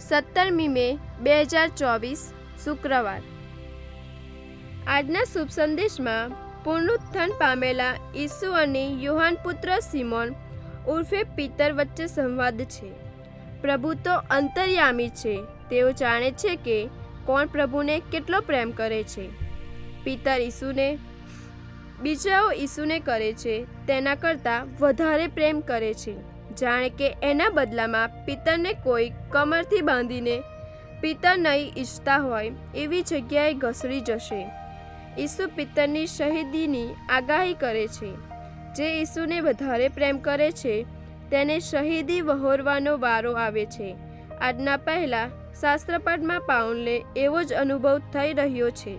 સત્તરમી મે, બે હજાર ચોવીસ, શુક્રવાર. આજના શુભ સંદેશમાં પુનરુત્થાન પામેલા ઈસુ અને યુહાન પુત્ર સિમોન ઉર્ફે પિતર વચ્ચે સંવાદ છે. પ્રભુ તો અંતર્યામી છે. તેઓ જાણે છે કે કોણ પ્રભુને કેટલો પ્રેમ કરે છે. પિતર ઈસુને, બીજાઓ ઈસુને કરે છે, તેના કરતાં વધારે પ્રેમ કરે છે. જાણે કે એના બદલામાં પિતરને કોઈ કમરથી બાંધીને પિતર નહીં ઈચ્છતા હોય એવી જગ્યાએ ઘસડી જશે. ઈસુ પિતરની શહીદીની આગાહી કરે છે. જે ઈસુને વધારે પ્રેમ કરે છે, તેને શહીદી વહોરવાનો વારો આવે છે. આજના પહેલાં શાસ્ત્રપદમાં પાઉલને એવો જ અનુભવ થઈ રહ્યો છે.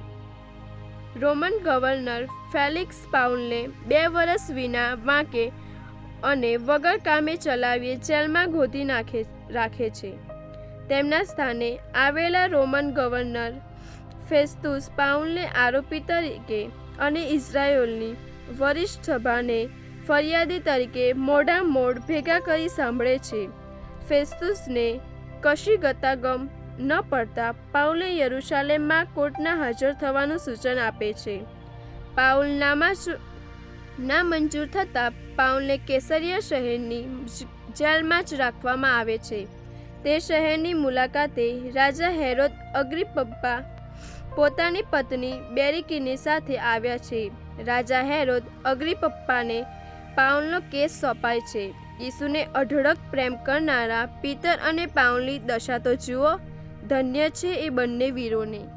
રોમન ગવર્નર ફેલિક્સ પાઉલને બે વર્ષ વિના વાંકે અને વગર કામે ચલાવીએ જેલમાં ગોતી નાખે, રાખે છે. તેમના સ્થાને આવેલા રોમન ગવર્નર ફેસ્તુસ પાઉલને આરોપી તરીકે અને ઇઝરાયેલની વરિષ્ઠ સભાને ફરિયાદી તરીકે મોઢા મોડ ભેગા કરી સાંભળે છે. ફેસ્તુસને કશી ગતાગમ ન પડતા પાઉલે યરુશાલેમમાં કોર્ટના હાજર થવાનું સૂચન આપે છે. પાઉલ નામાં ના મંજૂર થતાં પાઉલને કેસરિયા શહેરની જેલમાં જ રાખવામાં આવે છે. તે શહેરની મુલાકાતે રાજા હેરોદ અગ્રિપપ્પા પોતાની પત્ની બેરિકીની સાથે આવ્યા છે. રાજા હેરોદ અગ્રિપપ્પાને પાઉલનો કેસ સોંપાય છે. ઈસુને અઢળક પ્રેમ કરનારા પિતર અને પાઉલની દશા તો જુઓ, ધન્ય છે એ બંને વીરોને.